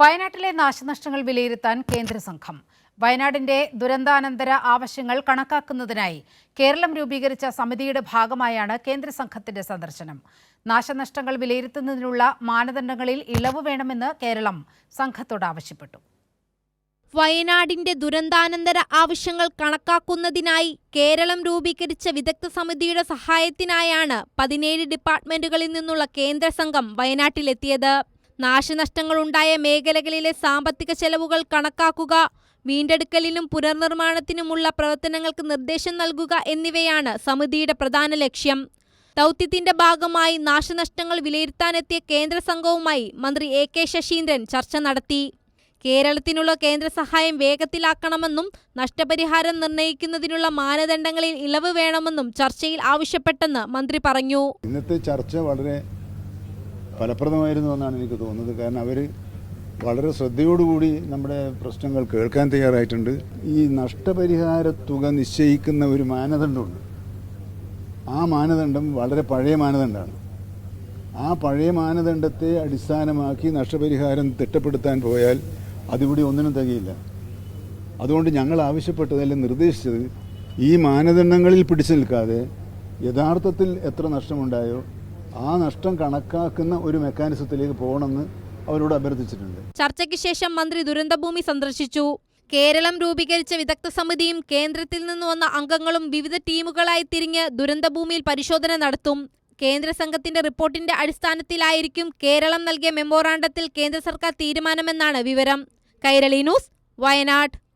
വയനാട്ടിലെ നാശനഷ്ടങ്ങൾ വിലയിരുത്താൻ കേന്ദ്ര സംഘം. വയനാടിന്റെ ദുരന്താനന്തര ആവശ്യങ്ങൾ കണക്കാക്കുന്നതിനായി കേരളം രൂപീകരിച്ച സമിതിയുടെ ഭാഗമായാണ് കേന്ദ്ര സംഘത്തിന്റെ സന്ദർശനം. നാശനഷ്ടങ്ങൾ വിലയിരുത്തുന്നതിനുള്ള മാനദണ്ഡങ്ങളിൽ ഇളവ് വേണമെന്ന് കേരളം സംഘത്തോട് ആവശ്യപ്പെട്ടു. വയനാടിന്റെ ദുരന്താനന്തര ആവശ്യങ്ങൾ കണക്കാക്കുന്നതിനായി കേരളം രൂപീകരിച്ച വിദഗ്ധ സമിതിയുടെ സഹായത്തിനായാണ് പതിനേഴ് ഡിപ്പാർട്ട്മെന്റുകളിൽ നിന്നുള്ള കേന്ദ്ര സംഘം വയനാട്ടിലെത്തിയത്. നാശനഷ്ടങ്ങളുണ്ടായ മേഖലകളിലെ സാമ്പത്തിക ചെലവുകൾ കണക്കാക്കുക വീണ്ടെടുക്കലിനും പുനർനിർമ്മാണത്തിനുമുള്ള പ്രവർത്തനങ്ങൾക്ക് നിർദ്ദേശം നൽകുക എന്നിവയാണ് സമിതിയുടെ പ്രധാന ലക്ഷ്യം. ദൗത്യത്തിന്റെ ഭാഗമായി നാശനഷ്ടങ്ങൾ വിലയിരുത്താനെത്തിയ കേന്ദ്ര സംഘവുമായി മന്ത്രി എ കെ ശശീന്ദ്രൻ ചർച്ച നടത്തി. കേരളത്തിനുള്ള കേന്ദ്ര സഹായം വേഗത്തിലാക്കണമെന്നും നഷ്ടപരിഹാരം നിർണയിക്കുന്നതിനുള്ള മാനദണ്ഡങ്ങളിൽ ഇളവ് വേണമെന്നും ചർച്ചയിൽ ആവശ്യപ്പെട്ടെന്ന് മന്ത്രി പറഞ്ഞു. ഇന്നത്തെ ചർച്ച വളരെ ഫലപ്രദമായിരുന്നു എന്നാണ് എനിക്ക് തോന്നുന്നത്. കാരണം അവർ വളരെ ശ്രദ്ധയോടുകൂടി നമ്മുടെ പ്രശ്നങ്ങൾ കേൾക്കാൻ തയ്യാറായിട്ടുണ്ട്. ഈ നഷ്ടപരിഹാര തുക നിശ്ചയിക്കുന്ന ഒരു മാനദണ്ഡമുണ്ട്. ആ മാനദണ്ഡം വളരെ പഴയ മാനദണ്ഡമാണ് ആ പഴയ മാനദണ്ഡത്തെ അടിസ്ഥാനമാക്കി നഷ്ടപരിഹാരം തിട്ടപ്പെടുത്താൻ പോയാൽ അതിവിടെ ഒന്നിനും തികയില്ല. അതുകൊണ്ട് ഞങ്ങൾ ആവശ്യപ്പെട്ടതല്ല നിർദ്ദേശിച്ചത് ഈ മാനദണ്ഡങ്ങളിൽ പിടിച്ചു നിൽക്കാതെ യഥാർത്ഥത്തിൽ എത്ര നഷ്ടമുണ്ടായോ ആ നഷ്ടം കണക്കാക്കുന്ന ഒരു മെക്കാനിസത്തിലേക്ക് പോകണമെന്ന് അവരോട് അഭ്യർത്ഥിച്ചിട്ടുണ്ട്. ചർച്ചയ്ക്ക് ശേഷം മന്ത്രി ദുരന്തഭൂമി സന്ദർശിച്ചു. കേരളം രൂപീകരിച്ച വിദഗ്ധ സമിതിയും കേന്ദ്രത്തിൽ നിന്ന് വന്ന അംഗങ്ങളും വിവിധ ടീമുകളായി തിരിഞ്ഞ് ദുരന്തഭൂമിയിൽ പരിശോധന നടത്തും. കേന്ദ്ര സംഘത്തിന്റെ റിപ്പോർട്ടിന്റെ അടിസ്ഥാനത്തിലായിരിക്കും കേരളം നൽകിയ മെമ്മോറാണ്ടത്തിൽ കേന്ദ്ര സർക്കാർ തീരുമാനമെന്നാണ് വിവരം. കൈരളി ന്യൂസ് വയനാട്.